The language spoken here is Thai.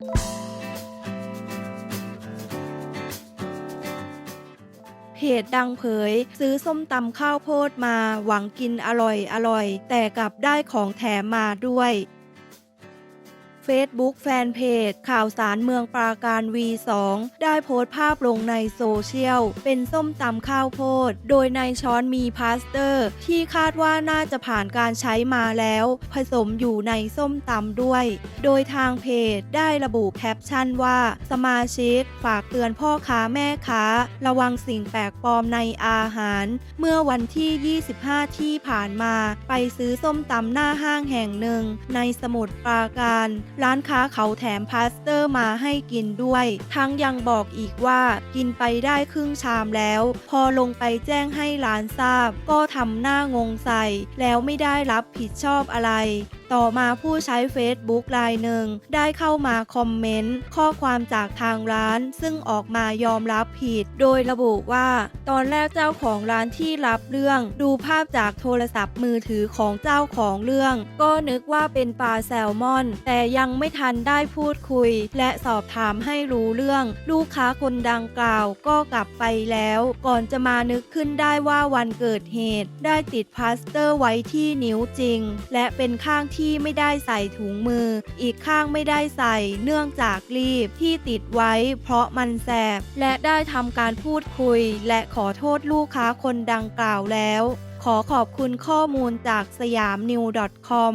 เพจดังเผย ซื้อส้มตำข้าวโพดมาหวังกินอร่อยอร่อย แต่กลับได้ของแถมมาด้วย Facebook แฟนเพจข่าวสารเมืองปราการ V2 ได้โพสต์ภาพลงในโซเชียล เป็นส้มตำข้าวโพด โดยในช้อนมีพลาสเตอร์ ที่คาดว่าน่าจะผ่านการใช้มาแล้ว ผสมอยู่ในส้มตำด้วย โดยทางเพจได้ระบุแคปชั่นว่า สมาชิกฝากเตือนพ่อค้าแม่ค้า ระวังสิ่งแปลกปลอมในอาหาร เมื่อวันที่ 25 ที่ผ่านมา ไปซื้อส้มตำหน้าห้างแห่งหนึ่ง ในสมุทรปราการร้านค้าเขาแถมพลาสเตอร์มาให้กินด้วย ทั้งยังบอกอีกว่ากินไปได้ครึ่งชามแล้ว พอลงไปแจ้งให้ร้านทราบ ก็ทำหน้างงใส่ แล้วไม่ได้รับผิดชอบอะไร ต่อมาผู้ใช้ Facebook รายหนึ่ง ได้เข้ามาคอมเมนต์ข้อความจากทางร้าน ซึ่งออกมายอมรับผิด โดยระบุว่า ตอนแรกเจ้าของร้านที่รับเรื่อง ดูภาพจากโทรศัพท์มือถือของเจ้าของเรื่อง ก็นึกว่าเป็นปลาแซลมอน แต่ยังไม่ทันได้พูดคุย และสอบถามให้รู้เรื่อง ลูกค้าคนดังกล่าวก็กลับไปแล้ว ก่อนจะมานึกขึ้นได้ว่าวันเกิดเหตุ ได้ติดพลาสเตอร์ไว้ที่นิ้วจริง และเป็นข้างที่ที่ไม่ได้ใส่ถุงมือ อีกข้างไม่ได้ใส่ เนื่องจากรีบที่ติดไว้เพราะมันแสบ และได้ทำการพูดคุย และขอโทษลูกค้าคนดังกล่าวแล้ว ขอขอบคุณข้อมูลจากสยามนิว .com